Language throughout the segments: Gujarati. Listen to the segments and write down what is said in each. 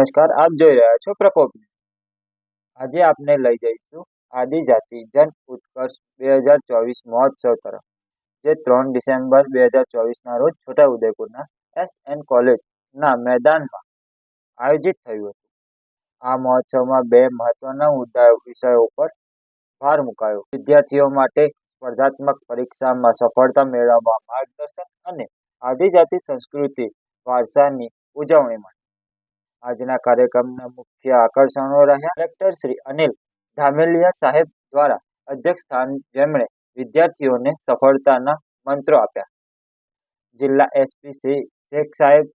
નમસ્કાર, આપ જોઈ રહ્યા છો પ્રકોપ આજે આપને લઈ જઈશું આદિજાતિ જન ઉત્કર્ષ બે હજાર ચોવીસ મહોત્સવ તરફ, જે ત્રણ ડિસેમ્બર બે હજાર ચોવીસના રોજ છોટાઉદેપુરના એસ એન કોલેજના મેદાનમાં આયોજિત થયું હતું. આ મહોત્સવમાં બે મહત્વના મુદ્દા વિષયો પર ભાર મુકાયો વિદ્યાર્થીઓ માટે સ્પર્ધાત્મક પરીક્ષામાં સફળતા મેળવવા માર્ગદર્શન અને આદિજાતિ સંસ્કૃતિ વારસાની ઉજવણી માટે. આજના કાર્યક્રમના મુખ્ય આકર્ષણો રહ્યા કલેક્ટર શ્રી અનિલ ધામેલિયા સાહેબ દ્વારા અધ્યક્ષસ્થાન જેમણે વિદ્યાર્થીઓને સફળતાના મંત્રો આપ્યા. જિલ્લા એસપી શ્રી શેખ સાહેબ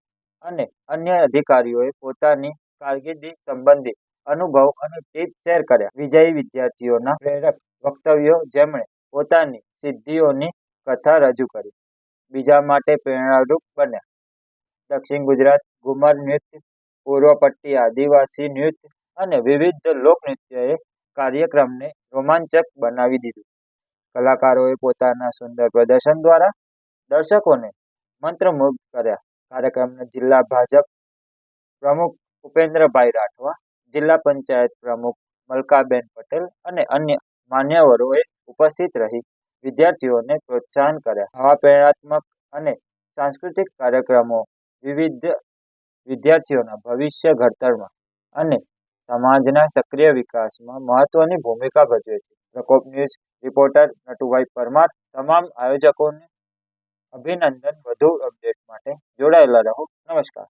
અને અન્ય અધિકારીઓએ પોતાની કારકિર્દી સંબંધિત અનુભવ અને ટીપ શેર કર્યા. વિજયી વિદ્યાર્થીઓના પ્રેરક વક્તવ્યો જેમણે પોતાની સિદ્ધિઓની કથા રજૂ કરી બીજા માટે પ્રેરણારૂપ બન્યા. દક્ષિણ ગુજરાત ઘુમર નૃત્ય, પૂર્વ પટ્ટી આદિવાસી નૃત્ય અને વિવિધ લોકનૃત્યએ કાર્યક્રમને રોમાંચક બનાવી દીધું. કલાકારોએ પોતાના સુંદર પ્રદર્શન દ્વારા દર્શકોને મંત્રમુગ્ધ કર્યા. કાર્યક્રમને જિલ્લા ભાજપ પ્રમુખ ઉપેન્દ્રભાઈ રાઠવા, જિલ્લા પંચાયત પ્રમુખ મલકાબેન પટેલ અને અન્ય માન્યવરોએ ઉપસ્થિત રહી વિદ્યાર્થીઓને પ્રોત્સાહન કર્યા. આવા પ્રેરણાત્મક અને સાંસ્કૃતિક કાર્યક્રમો વિવિધ વિદ્યાર્થીઓના ભવિષ્ય ઘડતરમાં અને સમાજના સક્રિય વિકાસમાં મહત્વની ભૂમિકા ભજવે છે. પ્રકોપ ન્યૂઝ રિપોર્ટર નટુભાઈ પરમાર, તમામ આયોજકોને અભિનંદન વધુ અપડેટ માટે જોડાયેલા રહો નમસ્કાર.